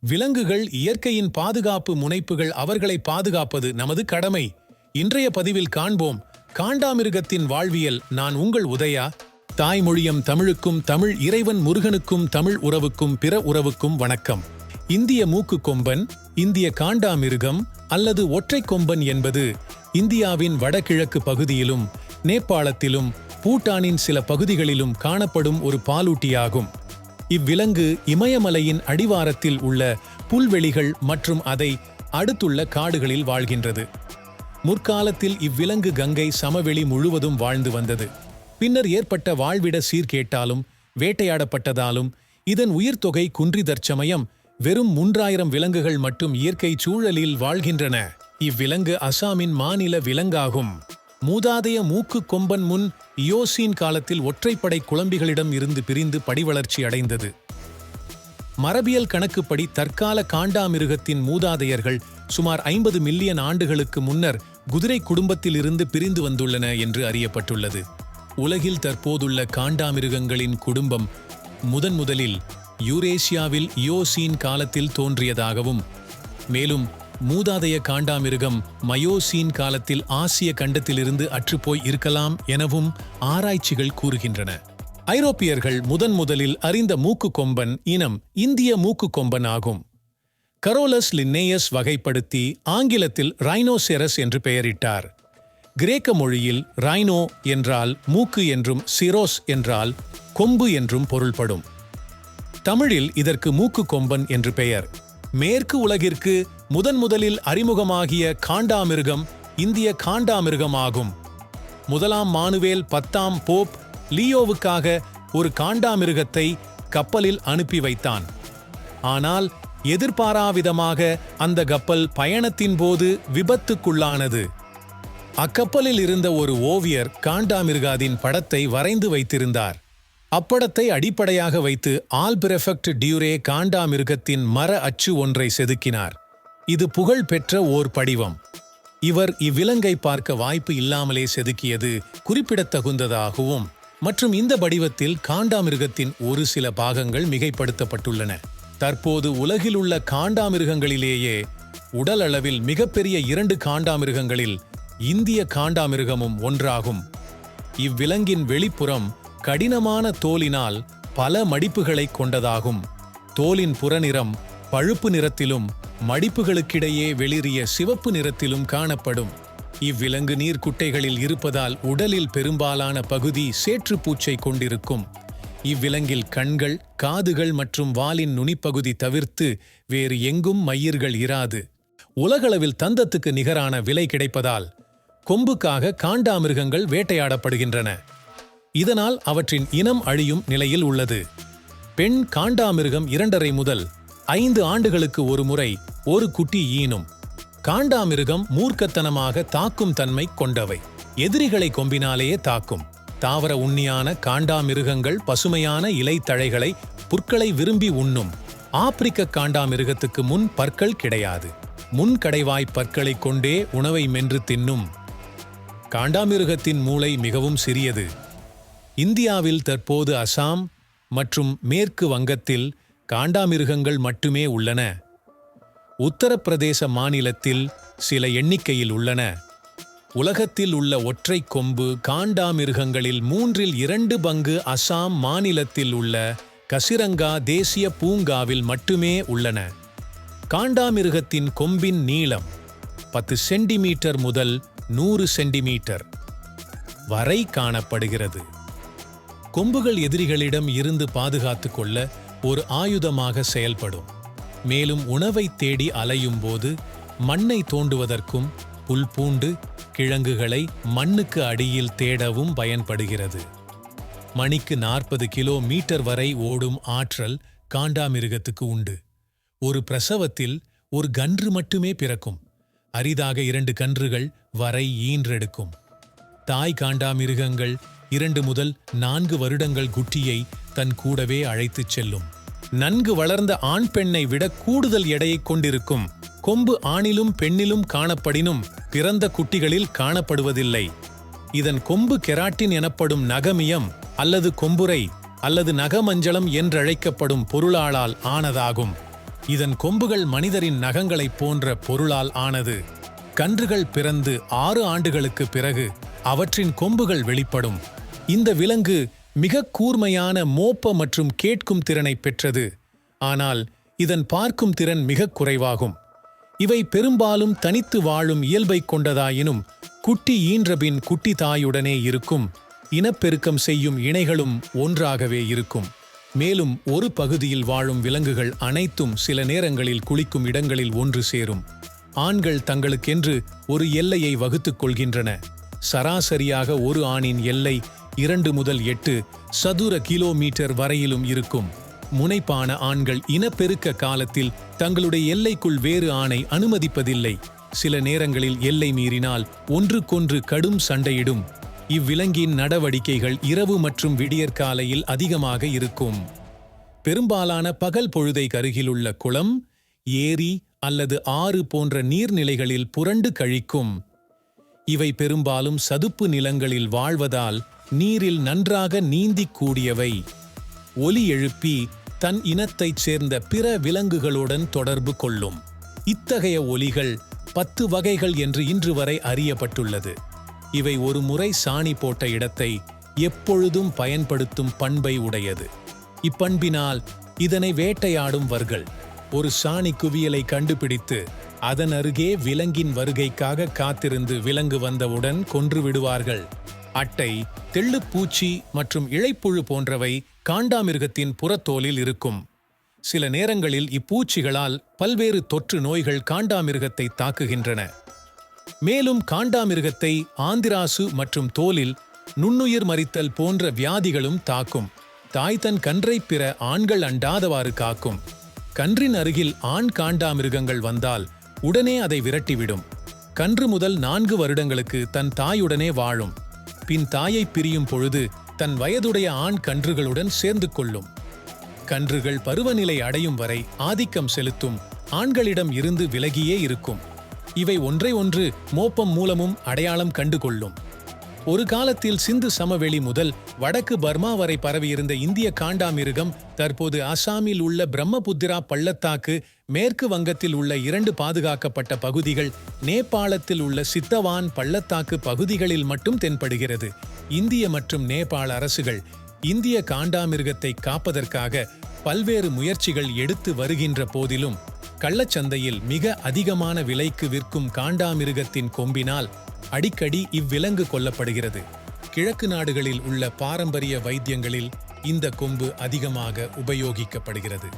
விலங்குகள் இயற்கையின் பாதுகாப்பு முனைப்புகள் அவர்களை பாதுகாப்பது நமது கடமை. இன்றைய பதிவில் காண்போம் காண்டாமிருகத்தின் வாழ்வியல். நான் உங்கள் உதயா தாய்மொழியம் தமிழுக்கும் தமிழ் இறைவன் முருகனுக்கும் தமிழ் உறவுக்கும் பிற உறவுக்கும் வணக்கம். இந்திய மூக்கு கொம்பன் இந்திய காண்டாமிருகம் அல்லது ஒற்றைக் கொம்பன் என்பது இந்தியாவின் வடகிழக்கு பகுதியிலும் நேபாளத்திலும் பூட்டானின் சில பகுதிகளிலும் காணப்படும் ஒரு பாலூட்டியாகும். இவ்விலங்கு இமயமலையின் அடிவாரத்தில் உள்ள புல்வெளிகள் மற்றும் அதை அடுத்துள்ள காடுகளில் வாழ்கின்றது. முற்காலத்தில் இவ்விலங்கு கங்கை சமவெளி முழுவதும் வாழ்ந்து வந்தது. பின்னர் ஏற்பட்ட வாழ்விட சீர்கேட்டாலும் வேட்டையாடப்பட்டதாலும் இதன் உயிர்த்தொகை குன்றி தற்சமயம் வெறும் மூன்றாயிரம் விலங்குகள் மட்டும் இயற்கை சூழலில் வாழ்கின்றன. இவ்விலங்கு அசாமின் மாநில விலங்காகும். மூதாதைய மூக்கு கொம்பன் முன் இயோசீன் காலத்தில் ஒற்றைப்படை குழம்பிகளிடம் இருந்து பிரிந்து படிவளர்ச்சி அடைந்தது. மரபியல் கணக்குப்படி தற்கால காண்டாமிருகத்தின் மூதாதையர்கள் சுமார் ஐம்பது மில்லியன் ஆண்டுகளுக்கு முன்னர் குதிரை குடும்பத்திலிருந்து பிரிந்து வந்துள்ளன என்று அறியப்பட்டுள்ளது. உலகில் தற்போதுள்ள காண்டாமிருகங்களின் குடும்பம் முதன் முதலில் யூரேசியாவில் இயோசீன் காலத்தில் தோன்றியதாகவும் மேலும் மூதாதைய காண்டாமிருகம் மயோசீன் காலத்தில் ஆசிய கண்டத்திலிருந்து அற்றுப்போய் இருக்கலாம் எனவும் ஆராய்ச்சிகள் கூறுகின்றன. ஐரோப்பியர்கள் முதன் முதலில் அறிந்த மூக்கு கொம்பன் இனம் இந்திய மூக்கு கொம்பன் ஆகும். கரோலஸ் லின்னேயஸ் வகைப்படுத்தி ஆங்கிலத்தில் ரைனோசெரஸ் என்று பெயரிட்டார். கிரேக்க மொழியில் ரைனோ என்றால் மூக்கு என்றும் சிரோஸ் என்றால் கொம்பு என்றும் பொருள்படும். தமிழில் இதற்கு மூக்கு கொம்பன் என்று பெயர். மேற்கு உலகிற்கு முதன் முதலில் அறிமுகமாகிய காண்டாமிருகம் இந்திய காண்டாமிருகம் ஆகும் முதலாம் மானுவேல் பத்தாம் போப் லியோவுக்காக ஒரு காண்டாமிருகத்தை கப்பலில் அனுப்பி வைத்தான். ஆனால் எதிர்பாராவிதமாக அந்த கப்பல் பயணத்தின் போது விபத்துக்குள்ளானது. அக்கப்பலில் இருந்த ஒரு ஓவியர் காண்டாமிருகாதின் படத்தை வரைந்து வைத்திருந்தார். அப்படத்தை அடிப்படையாக வைத்து ஆல்பிரெஃபெக்ட் டியூரே காண்டாமிருகத்தின் மர அச்சு ஒன்றை செதுக்கினார். இது புகழ் பெற்ற ஓர் படிவம். இவர் இவ்விலங்கை பார்க்க வாய்ப்பு இல்லாமலே செதுக்கியது குறிப்பிடத்தகுந்ததாகவும் மற்றும் இந்த வடிவத்தில் காண்டாமிருகத்தின் ஒரு சில பாகங்கள் மிகைப்படுத்தப்பட்டுள்ளன. தற்போது உலகிலுள்ள காண்டாமிருகங்களிலேயே உடல் அளவில் மிகப்பெரிய இரண்டு காண்டாமிருகங்களில் இந்திய காண்டாமிருகமும் ஒன்றாகும். இவ்விலங்கின் வெளிப்புறம் கடினமான தோலினால் பல மடிப்புகளை கொண்டதாகும். தோலின் புறநிறம் பழுப்பு நிறத்திலும் மடிப்புகளுக்கிடையே வெளிரிய சிவப்பு நிறத்திலும் காணப்படும். இவ்விலங்கு நீர்க்குட்டைகளில் இருப்பதால் உடலில் பெரும்பாலான பகுதி சேற்றுப்பூச்சை கொண்டிருக்கும். இவ்விலங்கில் கண்கள் காதுகள் மற்றும் வாலின் நுனிப்பகுதி தவிர்த்து வேறு எங்கும் மயிர்கள் இராது. உலகளவில் தந்தத்துக்கு நிகரான விலை கிடைப்பதால் கொம்புக்காக காண்டாமிருகங்கள் வேட்டையாடப்படுகின்றன. இதனால் அவற்றின் இனம் அழியும் நிலையில் உள்ளது. பெண் காண்டாமிருகம் இரண்டரை முதல் ஐந்து ஆண்டுகளுக்கு ஒரு முறை ஒரு குட்டி ஈனும் காண்டாமிருகம் மூர்க்கத்தனமாக தாக்கும் தன்மை கொண்டவை. எதிரிகளை கொம்பினாலேயே தாக்கும். தாவர உண்ணியான காண்டாமிருகங்கள் பசுமையான இலைத்தழைகளை புற்களை விரும்பி உண்ணும். ஆப்பிரிக்க காண்டாமிருகத்துக்கு முன் பற்கள் கிடையாது. முன் கடைவாய் பற்களைக் கொண்டே உணவை மென்று தின்னும். காண்டாமிருகத்தின் மூளை மிகவும் சிறியது. இந்தியாவில் தற்போது அசாம் மற்றும் மேற்கு வங்கத்தில் காண்டாமிருகங்கள் மட்டுமே உள்ளன. உத்தரப்பிரதேச மாநிலத்தில் சில எண்ணிக்கையில் உள்ளன. உலகத்தில் உள்ள ஒற்றை கொம்பு காண்டாமிருகங்களில் மூன்றில் இரண்டு பங்கு அசாம் மாநிலத்தில் உள்ள கசிரங்கா தேசிய பூங்காவில் மட்டுமே உள்ளன. காண்டாமிருகத்தின் கொம்பின் நீளம் பத்து சென்டிமீட்டர் முதல் நூறு சென்டிமீட்டர் வரை காணப்படுகிறது. கொம்புகள் எதிரிகளிடம் இருந்து பாதுகாத்து கொள்ள ஒரு ஆயுதமாக செயல்படும். மேலும் உணவை தேடி அலையும் போது மண்ணை தோண்டுவதற்கும் புல்பூண்டு கிழங்குகளை மண்ணுக்கு அடியில் தேடவும் பயன்படுகிறது. மணிக்கு நாற்பது கிலோமீட்டர் வரை ஓடும் ஆற்றல் காண்டாமிருகத்துக்கு உண்டு. ஒரு பிரசவத்தில் ஒரு கன்று மட்டுமே பிறக்கும். அரிதாக இரண்டு கன்றுகள் வரை ஈன்றெடுக்கும். தாய் காண்டாமிருகங்கள் இரண்டு முதல் நான்கு வருடங்கள் குட்டியை தன் கூடவே அழைத்துச் செல்லும். நன்கு வளர்ந்த ஆண் பெண்ணை விட கூடுதல் எடையைக் கொண்டிருக்கும். கொம்பு ஆணிலும் பெண்ணிலும் காணப்படினும் பிறந்த குட்டிகளில் காணப்படுவதில்லை. இதன் கொம்பு கெராட்டின் எனப்படும் நகமியம் அல்லது கொம்புரை அல்லது நகமஞ்சளம் என்றழைக்கப்படும் பொருளாளால் ஆனதாகும். இதன் கொம்புகள் மனிதரின் நகங்களைப் போன்ற பொருளால் ஆனது. கன்றுகள் பிறந்து ஆறு ஆண்டுகளுக்கு பிறகு அவற்றின் கொம்புகள் வெளிப்படும். இந்த விலங்கு மிக கூர்மையான மோப்ப மற்றும் கேட்கும் திறனை பெற்றது. ஆனால் இதன் பார்க்கும் திறன் மிக குறைவாகும். இவை பெரும்பாலும் தனித்து வாழும் இயல்பை கொண்டதாயினும் குட்டி ஈன்றபின் குட்டி தாயுடனே இருக்கும். இனப்பெருக்கம் செய்யும் இணைகளும் ஒன்றாகவே இருக்கும். மேலும் ஒரு பகுதியில் வாழும் விலங்குகள் அனைத்தும் சில நேரங்களில் குளிக்கும் இடங்களில் ஒன்று சேரும். ஆண்கள் தங்களுக்கென்று ஒரு எல்லையை வகுத்துக் கொள்கின்றன. சராசரியாக ஒரு ஆணின் எல்லை இரண்டு முதல் எட்டு சதுர கிலோமீட்டர் வரையிலும் இருக்கும். முனைப்பான ஆண்கள் இனப்பெருக்க காலத்தில் தங்களுடைய எல்லைக்குள் வேறு ஆணை அனுமதிப்பதில்லை. சில நேரங்களில் எல்லை மீறினால் ஒன்றுக்கொன்று கடும் சண்டையிடும். இவ்விலங்கின் நடவடிக்கைகள் இரவு மற்றும் விடியற்காலையில் அதிகமாக இருக்கும். பெரும்பாலான பகல் பொழுதை கருகிலுள்ள குளம் ஏரி அல்லது ஆறு போன்ற நீர்நிலைகளில் புரண்டு கழிக்கும். இவை பெரும்பாலும் சதுப்பு நிலங்களில் வாழ்வதால் நீரில் நன்றாக நீந்திக் கூடியவை ஒலி எழுப்பி தன் இனத்தைச் சேர்ந்த பிற விலங்குகளுடன் தொடர்பு கொள்ளும். இத்தகைய ஒலிகள் பத்து வகைகள் என்று இன்று வரை அறியப்பட்டுள்ளது. இவை ஒரு முறை சாணி போட்ட இடத்தை எப்பொழுதும் பயன்படுத்தும் பண்பை உடையது. இப்பண்பினால் இதனை வேட்டையாடும் வர்கள். ஒரு சாணி குவியலை கண்டுபிடித்து அதன் அருகே விலங்கின் வருகைக்காக காத்திருந்து விலங்கு வந்தவுடன் கொன்று விடுவார்கள். அட்டை தெள்ளுப்பூச்சி மற்றும் இழைப்புழு போன்றவை காண்டாமிருகத்தின் புறத்தோலில் இருக்கும். சில நேரங்களில் இப்பூச்சிகளால் பல்வேறு தொற்று நோய்கள் காண்டாமிருகத்தை தாக்குகின்றன. மேலும் காண்டாமிருகத்தை ஆந்திராசு மற்றும் தோலில் நுண்ணுயிர் மறித்தல் போன்ற வியாதிகளும் தாக்கும். தாய் தன் கன்றை பிற ஆண்கள் அண்டாதவாறு காக்கும். கன்றின் அருகில் ஆண் காண்டாமிருகங்கள் வந்தால் உடனே அதை விரட்டிவிடும். கன்று முதல் நான்கு வருடங்களுக்கு தன் தாயுடனே வாழும். பின் தாயை பிரியும் பொழுது தன் வயதுடைய ஆண் கன்றுகளுடன் சேர்ந்து கொள்ளும். கன்றுகள் பருவநிலை அடையும் வரை ஆதிக்கம் செலுத்தும் ஆண்களிடம் இருந்து விலகியே இருக்கும். இவை ஒன்றை ஒன்று மோப்பம் மூலமும் அடையாளம் கண்டு கொள்ளும் ஒரு காலத்தில் சிந்து சமவெளி முதல் வடக்கு பர்மா வரை பரவியிருந்த இந்திய காண்டாமிருகம் தற்போது அசாமில் உள்ள பிரம்மபுத்திரா பள்ளத்தாக்கு மேற்கு வங்கத்தில் உள்ள இரண்டு பாதுகாக்கப்பட்ட பகுதிகள் நேபாளத்தில் உள்ள சித்தவான் பள்ளத்தாக்கு பகுதிகளில் மட்டும் தென்படுகிறது. இந்திய மற்றும் நேபாள அரசுகள் இந்திய காண்டாமிருகத்தை காப்பதற்காக பல்வேறு முயற்சிகள் எடுத்து வருகின்ற போதிலும் கள்ளச்சந்தையில் மிக அதிகமான விலைக்கு விற்கும் காண்டாமிருகத்தின் கொம்பினால் அடிக்கடி இவ்விலங்கு கொல்லப்படுகிறது. கிழக்கு நாடுகளில் உள்ள பாரம்பரிய வைத்தியங்களில் இந்த கொம்பு அதிகமாக உபயோகிக்கப்படுகிறது.